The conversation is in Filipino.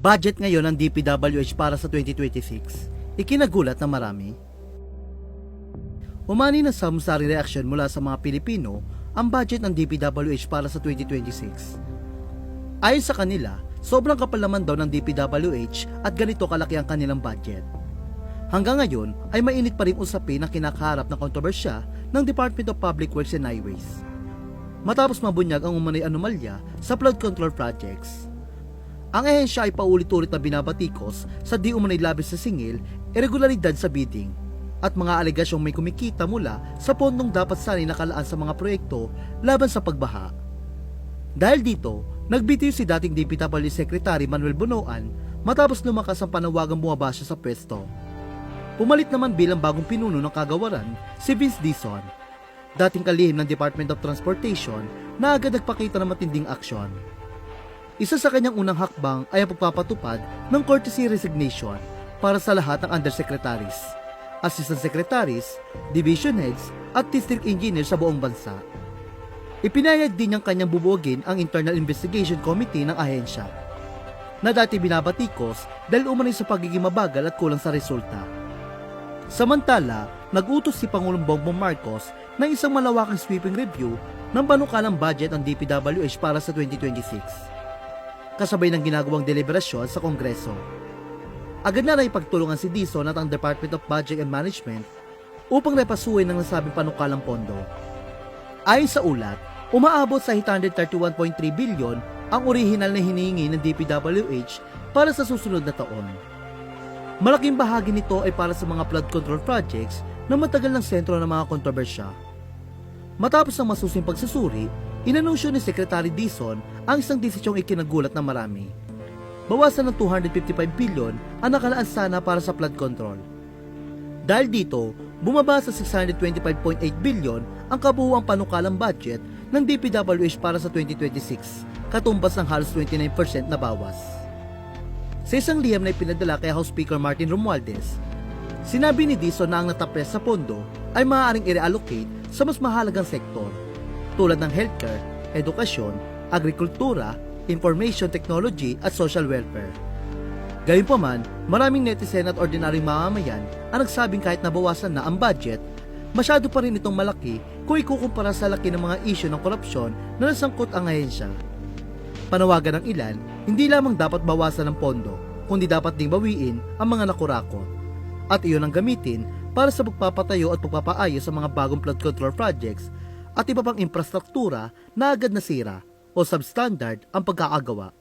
Budget ngayon ng DPWH para sa 2026, ikinagulat na marami. Umani na samsari reaksyon mula sa mga Pilipino ang budget ng DPWH para sa 2026. Ayon sa kanila, sobrang kapal naman daw ng DPWH at ganito kalaki ang kanilang budget. Hanggang ngayon ay mainit pa rin usapin ang kinakaharap na kontrobersya ng Department of Public Works and Highways. Matapos mabunyag ang umanay anomalya sa flood control projects. Ang ehensya ay paulit-ulit na binabatikos sa di umanay labis sa singil, irregularidad sa bidding, at mga alegasyong may kumikita mula sa pondong dapat sanay nakalaan sa mga proyekto laban sa pagbaha. Dahil dito, nagbitiw si dating DPW Secretary Manuel Bunoan matapos lumakas ang panawagang bumaba siya sa pwesto. Pumalit naman bilang bagong pinuno ng kagawaran si Vince Dizon, dating kalihim ng Department of Transportation na agad nagpakita ng matinding aksyon. Isa sa kanyang unang hakbang ay ang pagpapatupad ng courtesy resignation para sa lahat ng undersecretaries, assistant secretaries, division heads at district engineers sa buong bansa. Ipinayag din niyang kanyang bubuogin ang Internal Investigation Committee ng ahensya na dati binabatikos dahil umanay sa pagiging mabagal at kulang sa resulta. Samantala, nagutos si Pangulong Bongbong Marcos ng isang malawakang sweeping review ng panukalang budget ng DPWH para sa 2026 kasabay ng ginagawang deliberasyon sa Kongreso. Agad na ipagtulungan si Dizon at ang Department of Budget and Management upang repasuin ng nasabing panukalang pondo. Ayon sa ulat, umaabot sa 831.3 bilyon ang orihinal na hinihingi ng DPWH para sa susunod na taon. Malaking bahagi nito ay para sa mga flood control projects na matagal ng sentro ng mga kontrobersya. Matapos ang masusing pagsusuri, inanunsyo ni Secretary Dizon ang isang desisyong ikinagulat ng marami. Bawasan ng 255 bilyon ang nakalaan sana para sa flood control. Dahil dito, bumaba sa 625.8 bilyon ang kabuuang panukalang budget ng DPWH para sa 2026, katumbas ng halos 29% na bawas. Sa isang liham na ipinadala kay House Speaker Martin Romualdez, sinabi ni Dizon na ang natapres sa pondo ay maaaring i-reallocate sa mas mahalagang sektor tulad ng healthcare, edukasyon, agrikultura, information technology at social welfare. Gayunpaman, maraming netizen at ordinaryong mamamayan ang nagsabing kahit nabawasan na ang budget, masyado pa rin itong malaki kung ikukumpara sa laki ng mga isyu ng korupsyon na nasangkot ang ahensya. Panawagan ng ilan, hindi lamang dapat bawasan ng pondo, kundi dapat ding bawiin ang mga nakurakot. At iyon ang gamitin para sa pagpapatayo at pagpapaayos sa mga bagong flood control projects at iba pang infrastruktura na agad nasira o substandard ang pagkakagawa.